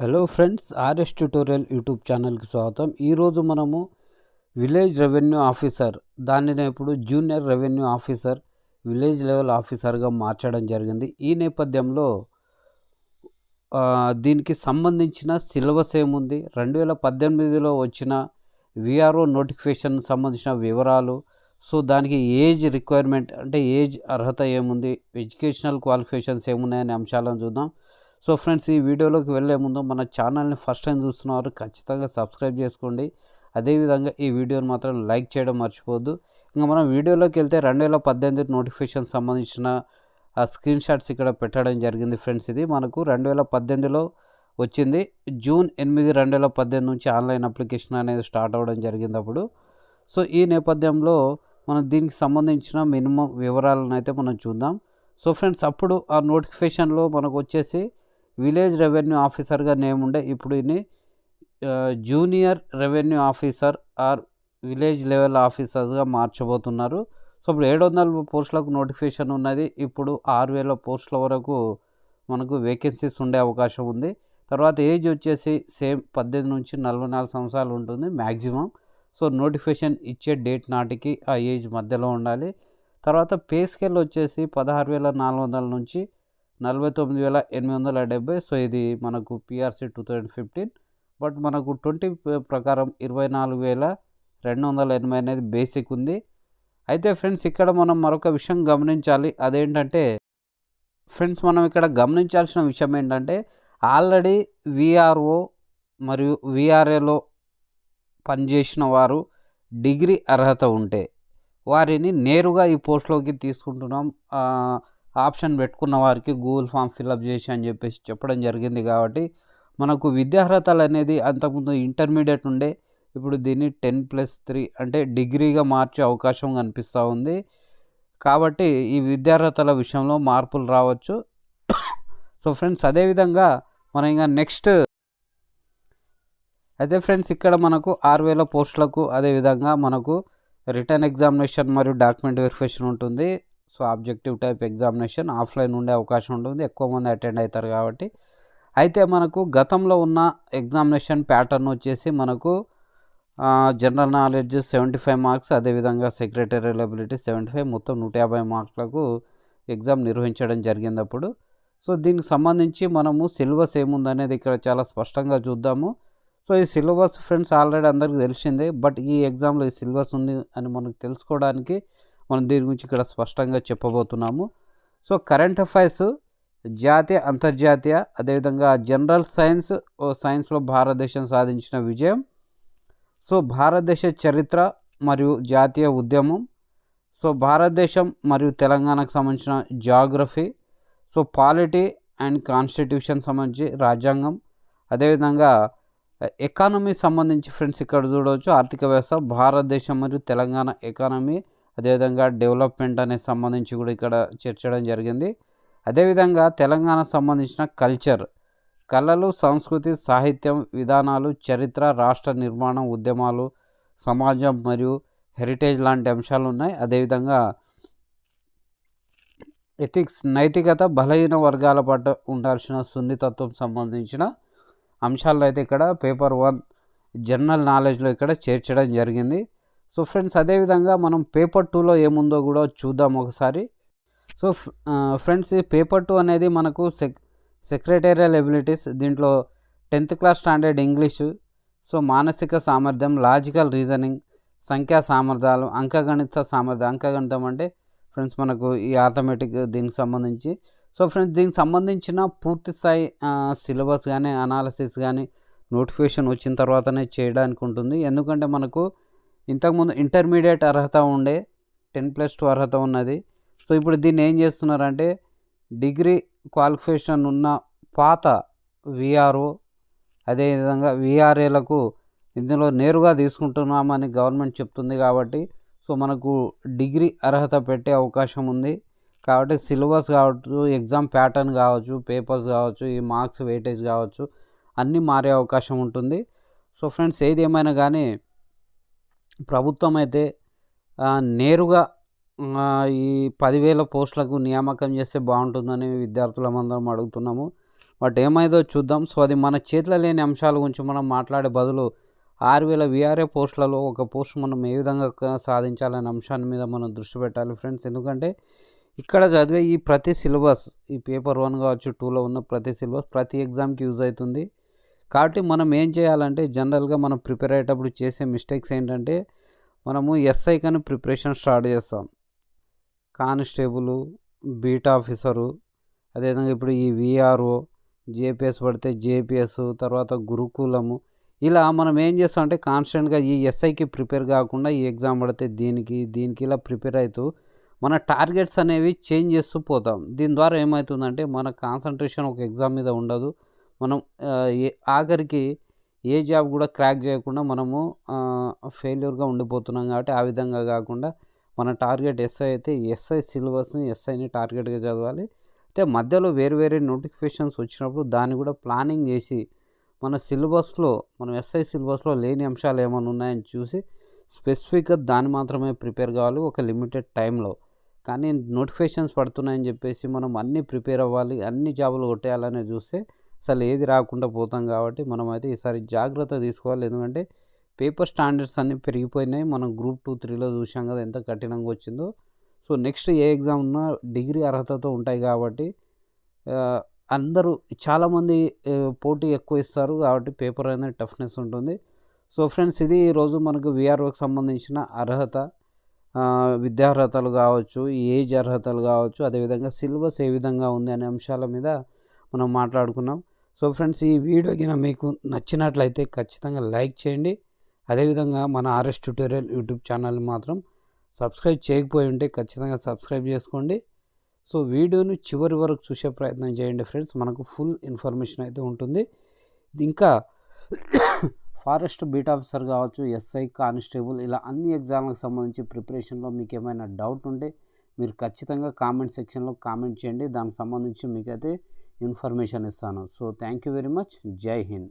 Hello friends RS tutorial YouTube ఛానల్కి స్వాగతం. ఈరోజు మనము విలేజ్ రెవెన్యూ ఆఫీసర్ దానిని ఇప్పుడు junior revenue officer village level ఆఫీసర్గా మార్చడం జరిగింది. ఈ నేపథ్యంలో దీనికి సంబంధించిన సిలబస్ ఏముంది? రెండు వేల పద్దెనిమిదిలో వచ్చిన విఆర్ఓ నోటిఫికేషన్ సంబంధించిన వివరాలు సో దానికి ఏజ్ రిక్వైర్మెంట్ అంటే ఏజ్ అర్హత ఏముంది? ఎడ్యుకేషనల్ క్వాలిఫికేషన్స్ ఏమున్నాయనే అంశాలను చూద్దాం. సో ఫ్రెండ్స్ ఈ వీడియోలోకి వెళ్ళే ముందు మన ఛానల్ని ఫస్ట్ టైం చూస్తున్నారు ఖచ్చితంగా సబ్స్క్రైబ్ చేసుకోండి. అదేవిధంగా ఈ వీడియోని మాత్రం లైక్ చేయడం మర్చిపోవద్దు. ఇంకా మనం వీడియోలోకి వెళ్తే రెండు వేల పద్దెనిమిది నోటిఫికేషన్ సంబంధించిన ఆ స్క్రీన్ షాట్స్ ఇక్కడ పెట్టడం జరిగింది ఫ్రెండ్స్. ఇది మనకు రెండు వేల పద్దెనిమిదిలో వచ్చింది. జూన్ ఎనిమిది రెండు వేల పద్దెనిమిది నుంచి ఆన్లైన్ అప్లికేషన్ అనేది స్టార్ట్ అవ్వడం జరిగింది అప్పుడు. సో ఈ నేపథ్యంలో మనం దీనికి సంబంధించిన మినిమం వివరాలను అయితే మనం చూద్దాం. సో ఫ్రెండ్స్ అప్పుడు ఆ నోటిఫికేషన్లో మనకు వచ్చేసి విలేజ్ రెవెన్యూ ఆఫీసర్గా నేమ్ ఉండే ఇప్పుడు ఇది junior revenue officer or village level ఆఫీసర్స్గా మార్చబోతున్నారు. సో ఇప్పుడు ఏడు వందల పోస్టులకు నోటిఫికేషన్ ఉన్నది. ఇప్పుడు ఆరు వేల పోస్టుల వరకు మనకు వేకెన్సీస్ ఉండే అవకాశం ఉంది. తర్వాత ఏజ్ వచ్చేసి సేమ్ పద్దెనిమిది నుంచి నలభై నాలుగు సంవత్సరాలు ఉంటుంది మ్యాక్సిమం సో నోటిఫికేషన్ ఇచ్చే డేట్ నాటికి ఆ ఏజ్ మధ్యలో ఉండాలి. తర్వాత పే స్కేల్ వచ్చేసి పదహారు వేల నాలుగు వందల నుంచి నలభై తొమ్మిది వేల ఎనిమిది వందల డెబ్బై. సో ఇది మనకు PRC two thousand fifteen but మనకు ట్వంటీ ప్రకారం ఇరవై నాలుగు వేల రెండు వందల ఎనభై అనేది బేసిక్ ఉంది. అయితే ఫ్రెండ్స్ ఇక్కడ మనం మరొక విషయం గమనించాలి. అదేంటంటే ఫ్రెండ్స్ మనం ఇక్కడ గమనించాల్సిన విషయం ఏంటంటే ఆల్రెడీ విఆర్ఓ మరియు విఆర్ఏలో పనిచేసిన వారు డిగ్రీ అర్హత ఉంటే వారిని నేరుగా ఈ పోస్ట్లోకి తీసుకుంటున్నాం. ఆప్షన్ పెట్టుకున్న వారికి గూగుల్ ఫామ్ ఫిల్అప్ చేసి అని చెప్పేసి చెప్పడం జరిగింది కాబట్టి మనకు విద్యార్హతలు అనేది అంతకుముందు ఇంటర్మీడియట్ ఉండే ఇప్పుడు దీన్ని టెన్ ప్లస్ త్రీ అంటే డిగ్రీగా మార్చే అవకాశం కనిపిస్తూ ఉంది. కాబట్టి ఈ విద్యార్హతల విషయంలో మార్పులు రావచ్చు. సో ఫ్రెండ్స్ అదేవిధంగా మనం ఇంకా నెక్స్ట్ అయితే ఫ్రెండ్స్ ఇక్కడ మనకు ఆరు వేల పోస్టులకు అదేవిధంగా మనకు రిటర్న్ ఎగ్జామినేషన్ మరియు డాక్యుమెంట్ వెరిఫికేషన్ ఉంటుంది. So objective type examination offline ఉండే అవకాశం ఉంటుంది. ఎక్కువ మంది అటెండ్ అవుతారు కాబట్టి. అయితే మనకు గతంలో ఉన్న ఎగ్జామినేషన్ ప్యాటర్న్ వచ్చేసి మనకు general knowledge seventy five marks అదేవిధంగా సెక్రటరీ ఎబిలిటీ సెవెంటీ ఫైవ్ మొత్తం నూట యాభై మార్కులకు ఎగ్జామ్ నిర్వహించడం జరిగింది అప్పుడు సో దీనికి సంబంధించి మనము సిలబస్ ఏముందనేది ఇక్కడ చాలా స్పష్టంగా చూద్దాము. సో ఈ సిలబస్ ఫ్రెండ్స్ ఆల్రెడీ అందరికీ తెలిసిందే బట్ ఈ ఎగ్జామ్లో ఈ సిలబస్ ఉంది అని మనకు తెలుసుకోవడానికి మనం దీని గురించి ఇక్కడ స్పష్టంగా చెప్పబోతున్నాము. సో కరెంట్ అఫైర్స్ జాతీయ అంతర్జాతీయ అదేవిధంగా జనరల్ సైన్స్ ఓ సైన్స్లో భారతదేశం సాధించిన విజయం. సో భారతదేశ చరిత్ర మరియు జాతీయ ఉద్యమం. సో భారతదేశం మరియు తెలంగాణకు సంబంధించిన geography so polity and constitution సంబంధించి రాజ్యాంగం. అదేవిధంగా ఎకానమీ సంబంధించి ఫ్రెండ్స్ ఇక్కడ చూడవచ్చు. ఆర్థిక వ్యవస్థ భారతదేశం మరియు తెలంగాణ ఎకానమీ అదేవిధంగా డెవలప్మెంట్ అనే సంబంధించి కూడా ఇక్కడ చేర్చడం జరిగింది. అదేవిధంగా తెలంగాణ సంబంధించిన కల్చర్ కళలు సంస్కృతి సాహిత్యం విధానాలు చరిత్ర రాష్ట్ర నిర్మాణం ఉద్యమాలు సమాజం మరియు హెరిటేజ్ లాంటి అంశాలు ఉన్నాయి. అదేవిధంగా ఎథిక్స్ నైతికత బలహీన వర్గాల పట్ల ఉండాల్సిన సున్నితత్వం సంబంధించిన అంశాలను అయితే ఇక్కడ పేపర్ వన్ జనరల్ నాలెడ్జ్లో ఇక్కడ చేర్చడం జరిగింది. సో ఫ్రెండ్స్ అదేవిధంగా మనం పేపర్ టూలో ఏముందో కూడా చూద్దాం ఒకసారి. సో ఫ్రెండ్స్ ఈ పేపర్ టూ అనేది మనకు సెక్ సెక్రటేరియల్ ఎబిలిటీస్ దీంట్లో tenth class standard English so మానసిక సామర్థ్యం లాజికల్ రీజనింగ్ సంఖ్యా సామర్థ్యాలు అంకగణిత సామర్థ్యం అంకగణితం అంటే ఫ్రెండ్స్ మనకు ఈ ఆథమెటిక్ దీనికి సంబంధించి. సో ఫ్రెండ్స్ దీనికి సంబంధించిన పూర్తి స్థాయి సిలబస్ కానీ అనాలసిస్ కానీ నోటిఫికేషన్ వచ్చిన తర్వాతనే చేయడానికి ఉంటుంది. ఎందుకంటే మనకు ఇంతకుముందు ఇంటర్మీడియట్ అర్హత ఉండే టెన్ ప్లస్ టూ అర్హత ఉన్నది. సో ఇప్పుడు దీన్ని ఏం చేస్తున్నారంటే డిగ్రీ క్వాలిఫికేషన్ ఉన్న పాత విఆర్ఓ అదేవిధంగా విఆర్ఏలకు ఇందులో నేరుగా తీసుకుంటున్నామని గవర్నమెంట్ చెప్తుంది కాబట్టి సో మనకు డిగ్రీ అర్హత పెట్టే అవకాశం ఉంది. కాబట్టి సిలబస్ కావచ్చు ఎగ్జామ్ ప్యాటర్న్ కావచ్చు పేపర్స్ కావచ్చు ఈ మార్క్స్ వెయిటేజ్ కావచ్చు అన్నీ మారే అవకాశం ఉంటుంది. సో ఫ్రెండ్స్ ఏది ఏమైనా కానీ ప్రభుత్వం అయితే నేరుగా ఈ పదివేల పోస్టులకు నియామకం చేస్తే బాగుంటుందని విద్యార్థులమందరం అడుగుతున్నాము. బట్ ఏమైందో చూద్దాం. సో అది మన చేతిలో లేని అంశాల గురించి మనం మాట్లాడే బదులు ఆరు వేల విఆర్ఏ పోస్టులలో ఒక పోస్ట్ మనం ఏ విధంగా సాధించాలనే అంశాన్ని మీద మనం దృష్టి పెట్టాలి ఫ్రెండ్స్. ఎందుకంటే ఇక్కడ చదివే ఈ ప్రతి సిలబస్ ఈ పేపర్ వన్ కావచ్చు టూలో ఉన్న ప్రతి సిలబస్ ప్రతి ఎగ్జామ్కి యూజ్ అవుతుంది. కాబట్టి మనం ఏం చేయాలంటే జనరల్గా మనం ప్రిపేర్ అయ్యేటప్పుడు చేసే మిస్టేక్స్ ఏంటంటే మనము ఎస్ఐ కానీ ప్రిపరేషన్ స్టార్ట్ చేస్తాం. కానిస్టేబుల్ బీట్ ఆఫీసరు అదేవిధంగా ఇప్పుడు ఈ విఆర్ఓ జేపీఎస్ పడితే జేపీఎస్ తర్వాత గురుకులము ఇలా మనం ఏం చేస్తాం అంటే కాన్స్టెంట్గా ఈ ఎస్ఐకి ప్రిపేర్ కాకుండా ఈ ఎగ్జామ్ పడితే దీనికి దీనికి ఇలా ప్రిపేర్ అవుతూ మన టార్గెట్స్ అనేవి చేంజ్ చేస్తూ పోతాం. దీని ద్వారా ఏమవుతుందంటే మన కాన్సన్ట్రేషన్ ఒక ఎగ్జామ్ మీద ఉండదు. మనం ఏ- ఆఖరికి ఏ జాబ్ కూడా క్రాక్ చేయకుండా మనము ఫెయిల్యూర్గా ఉండిపోతున్నాం కాబట్టి ఆ విధంగా కాకుండా మన టార్గెట్ ఎస్ఐ అయితే ఎస్ఐ సిలబస్ని ఎస్ఐని టార్గెట్గా చదవాలి. అయితే మధ్యలో వేరు వేరే నోటిఫికేషన్స్ వచ్చినప్పుడు దాన్ని కూడా ప్లానింగ్ చేసి మన సిలబస్లో మనం ఎస్ఐ సిలబస్లో లేని అంశాలు ఏమైనా ఉన్నాయని చూసి స్పెసిఫిక్గా దాన్ని మాత్రమే ప్రిపేర్ కావాలి ఒక లిమిటెడ్ టైంలో. కానీ నోటిఫికేషన్స్ పడుతున్నాయని చెప్పేసి మనం అన్నీ ప్రిపేర్ అవ్వాలి అన్ని జాబులు కొట్టేయాలని చూస్తే అసలు ఏది రాకుండా పోతాం కాబట్టి మనం అయితే ఈసారి జాగ్రత్త తీసుకోవాలి. ఎందుకంటే పేపర్ స్టాండర్డ్స్ అన్నీ పెరిగిపోయినాయి. మనం గ్రూప్ టూ త్రీలో చూసాం కదా ఎంత కఠినంగా వచ్చిందో. సో నెక్స్ట్ ఏ ఎగ్జామ్ ఉన్నా డిగ్రీ అర్హతతో ఉంటాయి కాబట్టి అందరూ చాలామంది పోటీ ఎక్కువ ఇస్తారు కాబట్టి పేపర్ అనేది టఫ్నెస్ ఉంటుంది. సో ఫ్రెండ్స్ ఇది ఈరోజు మనకు విఆర్ఓకి సంబంధించిన అర్హత విద్యార్హతలు కావచ్చు ఏజ్ అర్హతలు కావచ్చు అదేవిధంగా సిలబస్ ఏ విధంగా ఉంది అనే అంశాల మీద మనం మాట్లాడుకున్నాం. సో ఫ్రెండ్స్ ఈ వీడియో కింద మీకు నచ్చినట్లయితే ఖచ్చితంగా లైక్ చేయండి. అదేవిధంగా మన ఆర్ఎస్ ట్యూటోరియల్ యూట్యూబ్ ఛానల్ మాత్రం సబ్స్క్రైబ్ చేయకపోయి ఉంటే ఖచ్చితంగా సబ్స్క్రైబ్ చేసుకోండి. సో వీడియోని చివరి వరకు చూసే ప్రయత్నం చేయండి ఫ్రెండ్స్. మనకు ఫుల్ ఇన్ఫర్మేషన్ అయితే ఉంటుంది. ఇంకా ఫారెస్ట్ బీట్ ఆఫీసర్ కావచ్చు ఎస్ఐ కానిస్టేబుల్ ఇలా అన్ని ఎగ్జామ్లకు సంబంధించి ప్రిపరేషన్లో మీకు ఏమైనా డౌట్ ఉంటే మీరు ఖచ్చితంగా కామెంట్ సెక్షన్లో కామెంట్ చేయండి. దానికి సంబంధించి మీకైతే ఇన్ఫర్మేషన్ ఇస్తాను. So thank you very much. Jai Hind.